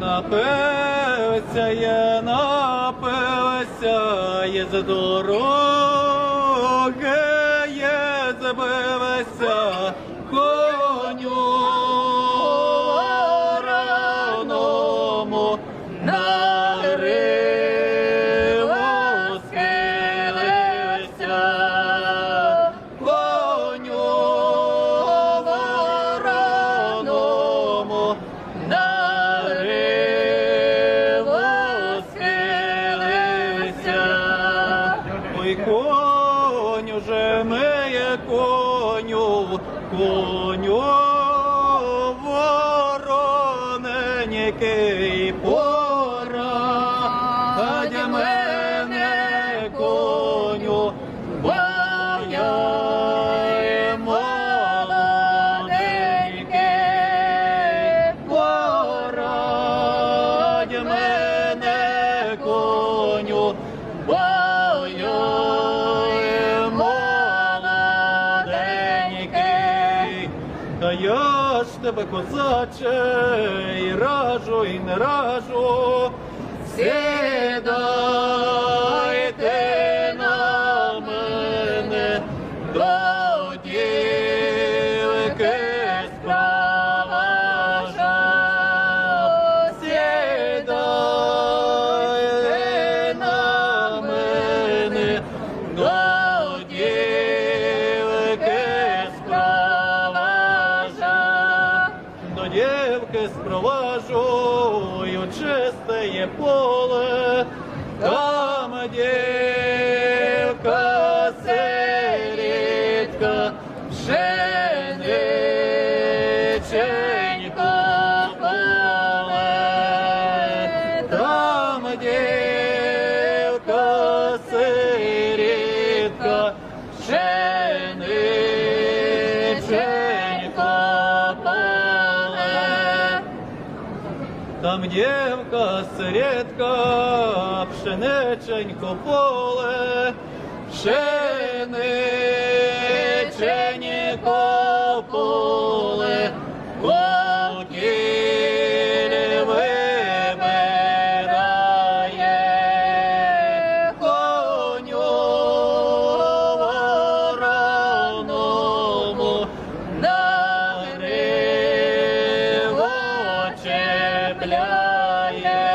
Напився я, напилися, є за дороги, коню же миє коню, коню вороненький пора, гадя мене коню, Бояє молоденьке, порадь мене коню, бояє Та я ж тебе, козаче, і ражу, і не ражу, сідайте дівки спроважу, й у чисте є поле, там дівка сирітка, пшениченько поле, там дівка сирітка, пшениченько Там дівка середка, пшениченько поле, пшениченько поле. Later.